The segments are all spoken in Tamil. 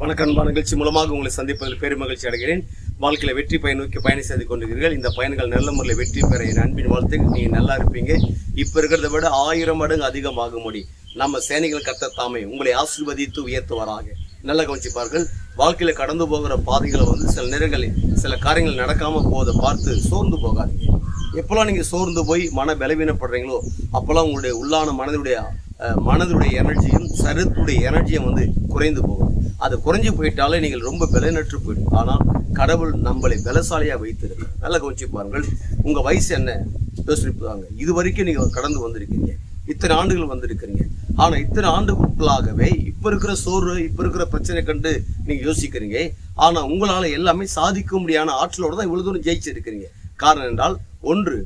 வணக்கம் நிகழ்ச்சி மூலமாக உங்களை சந்திப்பதில் பெரும் மகிழ்ச்சி அடைகிறேன். வாழ்க்கையில் வெற்றி பயன் நோக்கி பயணம் செய்து கொண்டிருக்கிறீர்கள். இந்த பயணங்கள் நல்ல முறையில் வெற்றி பெற என் அன்பின் வாழ்த்துக்கு நீங்கள் நல்லா இருப்பீங்க. இப்போ இருக்கிறத விட ஆயிரம் மடங்கு அதிகமாக முடியும் நம்ம சேனைகள் கத்த தாமே உங்களை ஆசீர்வதித்து உயர்த்துவாராக. நல்லா கவனிச்சுப்பார்கள். வாழ்க்கையில் கடந்து போகிற பாதைகளை வந்து சில நேரங்களில் சில காரியங்கள் நடக்காமல் போவதை பார்த்து சோர்ந்து போகாதீங்க. எப்போல்லாம் நீங்கள் சோர்ந்து போய் மன பலவீனப்படுறீங்களோ அப்போல்லாம் உங்களுடைய உள்ளான மனதுடைய மனதுடைய எனர்ஜியும் சரத்துடைய எனர்ஜியும் வந்து குறைந்து போகும். அது குறைஞ்சி போயிட்டாலே நீங்கள் ரொம்ப விலைநற்று போயிடும். ஆனால் கடவுள் நம்மளை விலசாலியாக வைத்திருக்கு நல்லா கவனிச்சு பாருங்கள். உங்கள் வயசு என்ன? யோசிப்பாங்க இது வரைக்கும் நீங்கள் கடந்து வந்திருக்கீங்க. இத்தனை ஆண்டுகள் வந்திருக்கிறீங்க. ஆனால் இத்தனை ஆண்டுகளுக்குள்ளாகவே இப்போ இருக்கிற சோறு இப்போ இருக்கிற பிரச்சனை கண்டு நீங்கள் யோசிக்கிறீங்க. ஆனால் உங்களால் எல்லாமே சாதிக்க முடியாத ஆற்றலோடு தான் இவ்வளோ தூரம் ஜெயிச்சிருக்கிறீங்க காரணம் என்றால் ஒன்று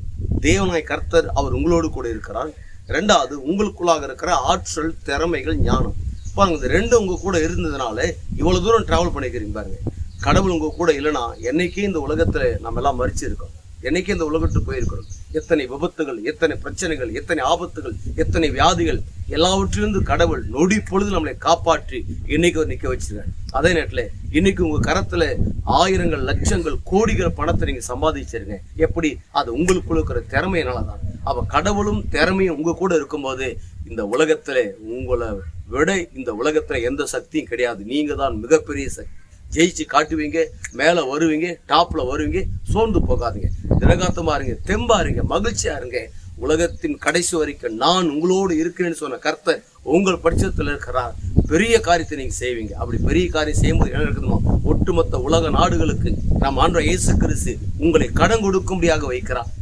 தேவனாய் கர்த்தர் அவர் உங்களோடு கூட இருக்கிறார். ரெண்டாவது உங்களுக்குள்ளாக இருக்கிற ஆற்றல் திறமைகள் ஞானம். பாருங்க இந்த ரெண்டு உங்கள் கூட இருந்ததுனால இவ்வளோ தூரம் ட்ராவல் பண்ணிக்கிறீங்க பாருங்க. கடவுள் உங்க கூட இல்லைன்னா என்னைக்கே இந்த உலகத்துல நம்ம எல்லாம் மறிச்சு இருக்கோம் இந்த உலகத்துக்கு போயிருக்கிறோம். எத்தனை விபத்துகள் எத்தனை பிரச்சனைகள் எத்தனை ஆபத்துகள் எத்தனை வியாதிகள் எல்லாவற்றிலிருந்து கடவுள் நொடி பொழுது நம்மளை காப்பாற்றி இன்னைக்கு நிற்க வச்சிருக்காரு. அதே நேரத்தில் இன்னைக்கு உங்கள் கரத்துல ஆயிரங்கள் லட்சங்கள் கோடிகள் பணத்தை நீங்கள் சம்பாதிச்சிருங்க. எப்படி? அது உங்களுக்குள்ள இருக்கிற திறமையினாலதான் அப்போ கடவுளும் திறமையும் உங்க கூட இருக்கும்போது இந்த உலகத்துல உங்களை விட இந்த உலகத்துல எந்த சக்தியும் கிடையாது. நீங்க தான் மிகப்பெரிய சக்தி. ஜெயிச்சு காட்டுவீங்க மேல வருவீங்க டாப்ல வருவீங்க சோர்ந்து போகாதீங்க. திரகாத்தமா இருங்க தெம்பா இருங்க மகிழ்ச்சியா இருங்க. உலகத்தின் கடைசி வரைக்கும் நான் உங்களோடு இருக்கிறேன்னு சொன்ன கர்த்தர் உங்கள் பட்சத்தில் இருக்கிறார். பெரிய காரியத்தை நீங்க செய்வீங்க. அப்படி பெரிய காரியம் செய்யும்போது என்ன இருக்குதுமோ ஒட்டுமொத்த உலக நாடுகளுக்கு நம் ஆண்ட இயேசு கிறிஸ்து உங்களை கடன் கொடுக்கும்படியாக வைக்கிறார்.